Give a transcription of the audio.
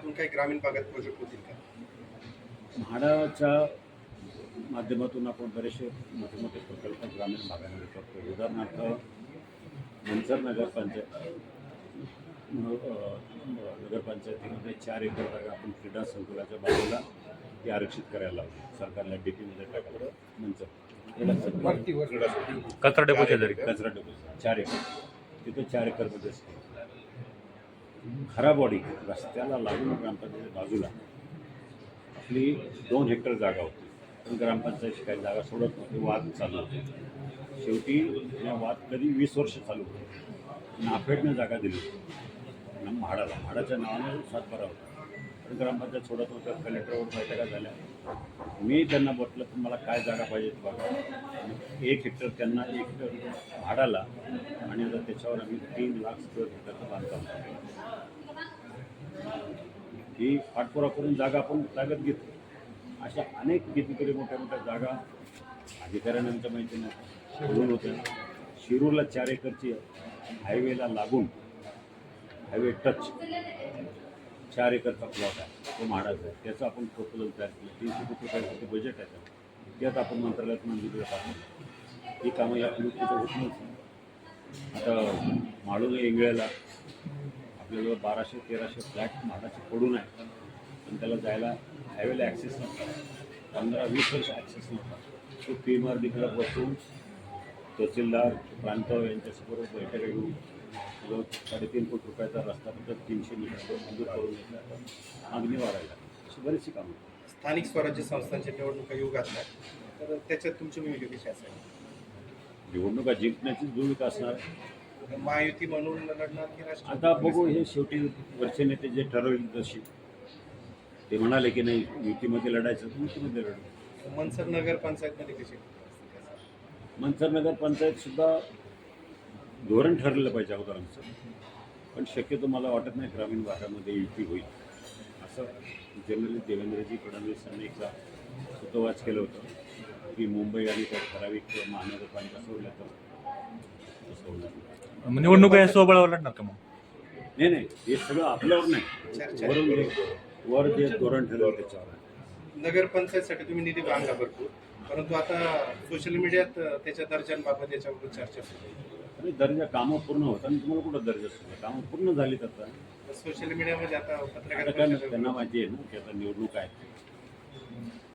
माध्यमातून काही ग्रामीण भागात प्रोजेक्ट होतील का? म्हाडाच्या माध्यमातून आपण बरेचसे मोठे मोठे प्रकल्प ग्रामीण भागामध्ये करतो. उदाहरणार्थ मंचर नगरपंचायत नगरपंचायतीमध्ये चार एकर जागा आपण क्रीडा संकुलाच्या बाजूला ती आरक्षित करायला लावली. सरकारला डी पीमध्ये टाकलं मंचर. कचरा डेपो शेजारी. कचरा डेपो चार एकर. तिथे चार एकरमध्ये खराबवाडी रस्त्याला लागून ग्रामपंचायतीच्या बाजूला आपली दोन हेक्टर जागा होती. पण ग्रामपंचायतची काही जागा सोडत नव्हती वाद चालू होते. शेवटी या वाद कधी वीस वर्ष चालू होते. नाफेडनं जागा दिली होती. म्हाडाला म्हाडाच्या नावाने सातबारा होता पण ग्रामपंचायत सोडत होत्या कलेक्टरवर बैठका झाल्या. मी त्यांना म्हटलं तुम्हाला मला काय जागा पाहिजे बघा. एक हेक्टर त्यांना एक हेक्टर भाडाला आणि आता त्याच्यावर आम्ही तीन लाख स्क्वेअर फुटाचं बांधकाम ही पाठपुरा करून जागा आपण ताब्यात घेतो अशा अनेक कितीतरी मोठ्या मोठ्या जागा अधिकाऱ्यांना आमच्या माहिती नाही होत्या. शिरूरला चार एकरची हायवेला लागून हायवे टच चार एकरचा प्लॉट आहे. तो म्हाडाचा आहे. त्याचं आपण प्रपोजल तयार केलं. तीनशे कोटी रुपयाचं बजेट आहे. त्याचं त्यात आपण मंत्रालयात मंजुरी पाठवलं ही कामं या पुढे कुठं होत नव्हती. आता माळून इंगळ्याला आपल्याजवळ बाराशे तेराशे फ्लॅट म्हाडाचे पडून आहे पण त्याला जायला हायवेला ॲक्सेस नव्हता. पंधरा वीस वर्ष ॲक्सेस नव्हता. तो पी एम आर डीकडे बसून तहसीलदार प्रांत यांच्यासमोर बैठका घेऊन साडेतीन कोटी रुपयाचा रस्ता फक्त तीनशे मीटर मंजूर करून घेतला. मागणी वाढायला अशी बरीचशी कामं स्थानिक स्वराज्य संस्थांच्या निवडणुका येऊ घातल्या. तर त्याच्यात तुमची भूमिका कशी असेल? निवडणुका जिंकण्याचीच भूमिका असणार आहे. महायुती म्हणून लढणार की राष्ट्रवादी आता बघू हे शेवटी वरचे नेते जे ठरवेल तशी ते म्हणाले की नाही युतीमध्ये लढायचं तर युतीमध्ये लढू. मनसर नगर पंचायतमध्ये कशी मंचर नगर पंचायत सुद्धा धोरण ठरलेलं पाहिजे अगोदर आमचं. पण शक्यतो मला वाटत नाही ग्रामीण भागामध्ये युती होईल. असं जनरली देवेंद्रजी फडणवीस यांनी एकदा सुतोवाच केलं होतं की मुंबई आणि त्या ठराविक किंवा महानगरपालिका सोडल्या तर. निवडणुका या स्वबळावर लढणार का मग नाही नाही हे सगळं आपल्यावर नाही. वरून वर जे धोरण ठरलं त्याच्यावर आहे नगर पंचायतसाठी तुम्ही निधी बांधला भरपूर परंतु आता सोशल मीडियात त्याच्या दर्जांबाबत याच्यावर चर्चा सुरू आहे. आणि दर्जा कामं पूर्ण होतात आणि तुम्हाला कुठं दर्जा सुद्धा कामं पूर्ण झालीत आता. सोशल मीडियामध्ये आता पत्रकार त्यांना माहिती आहे ना की आता निवडणूक आहे.